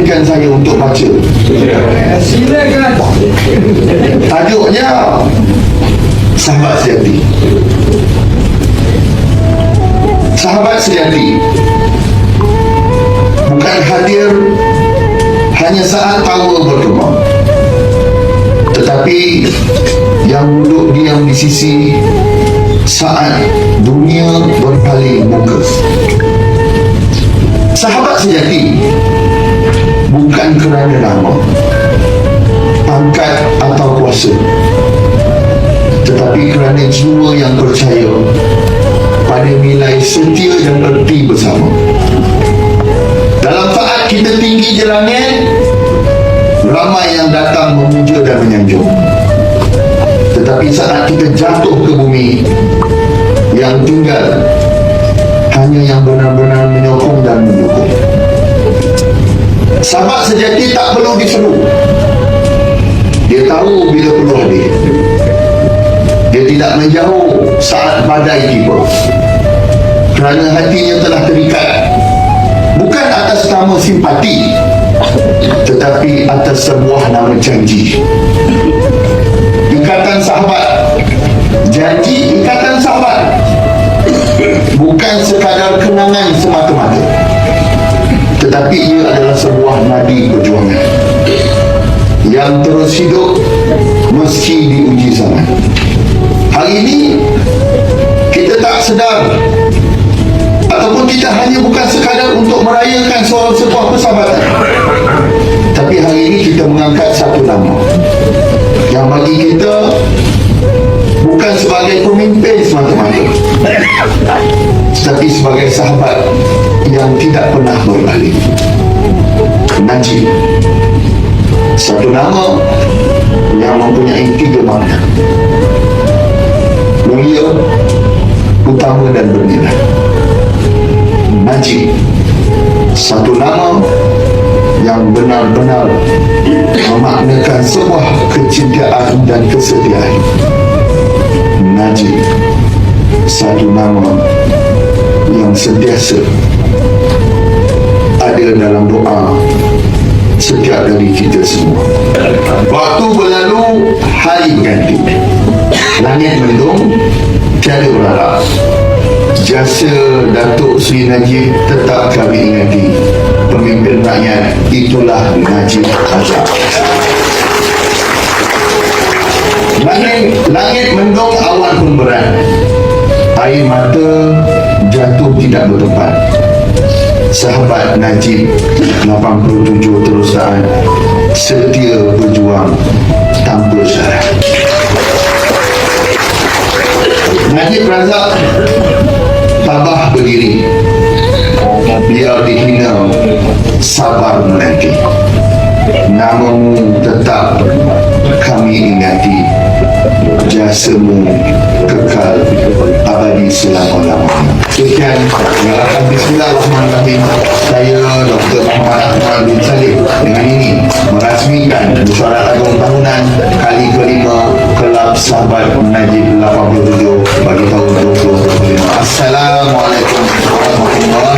izinkan saya untuk baca. Silakan. Tajuknya Sahabat Sejati. Sahabat Sejati bukan hadir hanya saat tawa berdoa. Tetapi yang duduk diam di sisi saat dunia berpaling muka. Sahabat Sejati jiwa yang percaya Pada nilai setia dan erti bersama. Dalam saat kita tinggi di langit Ramai yang datang memuja dan menyanjung. Tetapi saat kita jatuh ke bumi Yang tinggal Hanya yang benar-benar menyokong dan mendukung Sahabat sejati tak perlu disuruh menjauh saat badai tiba. Kerana hatinya telah terikat. Bukan atas nama simpati Tetapi atas sebuah nama janji. Ikatan sahabat. Janji ikatan sahabat. Bukan sekadar kenangan semata-mata. Tetapi ia adalah sebuah nadi perjuangan. Yang terus hidup meski zaman. Ini kita tak sedar. Ataupun kita hanya bukan sekadar untuk merayakan soal sebuah persahabatan. Tapi hari ini kita mengangkat satu nama. Yang bagi kita bukan sebagai pemimpin semata-mata tetapi sebagai sahabat yang tidak pernah berbalik. Najib satu nama yang mempunyai tiga makna utama dan bernilai Najib satu nama yang benar-benar memaknakan sebuah kecintaan dan kesetiaan Najib satu nama yang sentiasa ada dalam doa setiap dari kita semua. Waktu berlalu, hari berganti. Langit mendung, tiada berharap. Jasa Datuk Sri Najib tetap kami ingati. Pemimpin rakyat itulah Najib Razak. Langit, langit mendung awan pun berat Air mata jatuh tidak bertempat Sahabat Najib 87 terus taat Setia berjuang tanpa syarat Najib Razak berdiri Biar dihina sabar menanti. Namamu tetap kami ingati Jasamu kekal abadi selama-lamanya. Sekian Penjelasan Bismillahirrahmanirrahim Saya Dr. Muhammad Ahmad bin Salih Dengan ini merasmikan Musyawarah Agung Tahunan Kali kelima Kelab Sahabat Najib 87 Salam alaikum.